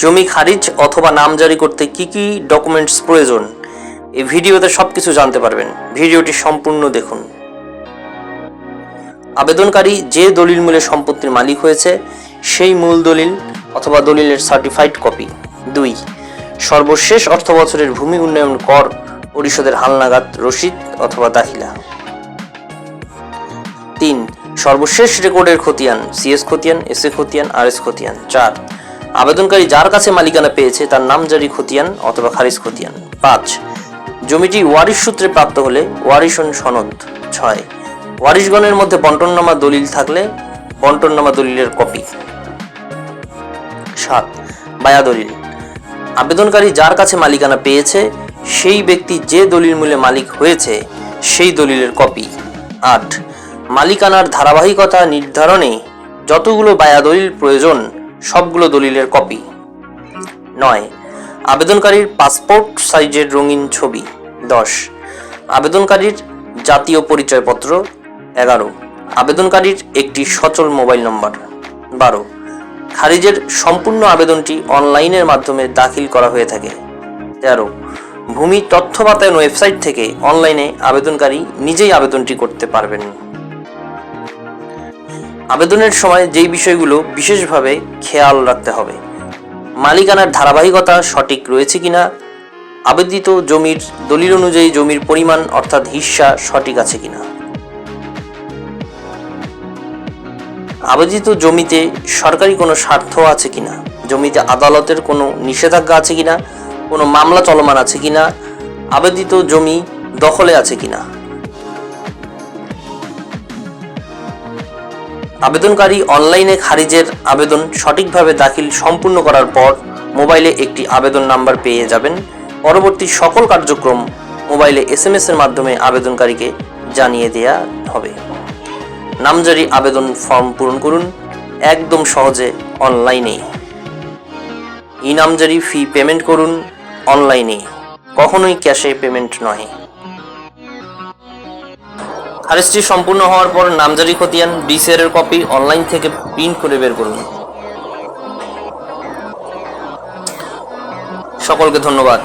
জমি খারিজ অথবা নামজারি করতে কি কি ডকুমেন্টস প্রয়োজন, এই ভিডিওতে সব কিছু জানতে পারবেন। ভিডিওটি সম্পূর্ণ দেখুন। আবেদনকারী যে দলিল মূলে সম্পত্তির মালিক হয়েছে, সেই মূল দলিল অথবা দলিলের সার্টিফাইড কপি দুই, সর্বশেষ অর্থ বছরের ভূমি উন্নয়ন কর পরিষদের হালনাগাদ, রসিদ অথবা দাখিলা। তিন, সর্বশেষ রেকর্ডের খতিয়ান সিএস খতিয়ান এস এ খতিয়ান আর এস খতিয়ান। চার আবেদনকারী যার কাছে মালিকানা পেয়েছে তার নাম জারি খতিয়ান অথবা খারিজ খতিয়ান। পাঁচ, জমিটি ওয়ারিশ সূত্রে প্রাপ্ত হলে ওয়ারিশন সনদ। ছয়, ওয়ারিশগণের মধ্যে বন্টননামা দলিল থাকলে বন্টননামা দলিলের কপি। সাত, বায়া দলিল। আবেদনকারী যার কাছে মালিকানা পেয়েছে, সেই ব্যক্তি যে দলিল মূলে মালিক হয়েছে, সেই দলিলের কপি। আট, মালিকানার ধারাবাহিকতা নির্ধারণে যতগুলো বায়া দলিল প্রয়োজন সবগুলো দলিলের কপি। নয়, আবেদনকারীর পাসপোর্ট সাইজের রঙিন ছবি। দশ, আবেদনকারীর জাতীয় পরিচয়পত্র। এগারো, আবেদনকারীর একটি সচল মোবাইল নম্বর। বারো, খারিজের সম্পূর্ণ আবেদনটি অনলাইনের মাধ্যমে দাখিল করা হয়ে থাকে। তেরো, ভূমি তথ্য বাতায়ন ওয়েবসাইট থেকে অনলাইনে আবেদনকারী নিজেই আবেদনটি করতে পারবেন। আবেদনের সময় যেই বিষয়গুলো বিশেষভাবে খেয়াল রাখতে হবে। মালিকানার ধারাবাহিকতা সঠিক রয়েছে কিনা? আবেদিত জমির দলিল অনুযায়ী জমির পরিমাণ অর্থাৎ হিস্সা সঠিক আছে কিনা? আবেদিত জমিতে সরকারি কোনো স্বার্থ আছে কিনা? জমিতে আদালতের কোনো নিষেধাজ্ঞা আছে কিনা? কোনো মামলা চলমান আছে কিনা? আবেদিত জমি দখলে আছে কিনা? আবেদনকারী অনলাইনে খারিজের আবেদন সঠিকভাবে দাখিল সম্পূর্ণ করার পর মোবাইলে একটি আবেদন নাম্বার পেয়ে যাবেন। পরবর্তী সকল কার্যক্রম মোবাইলে এস এম এর মাধ্যমে আবেদনকারীকে জানিয়ে দেয়া হবে। নামজারি আবেদন ফর্ম পূরণ করুন একদম সহজে অনলাইনে। ই নামজারি ফি পেমেন্ট করুন অনলাইনে। কখনোই ক্যাশে পেমেন্ট নয় খারিজটি সম্পূর্ণ হওয়ার পর নামজারি খতিয়ান ডিসিআর এর কপি অনলাইন থেকে প্রিন্ট করে বের করুন। সকলকে ধন্যবাদ।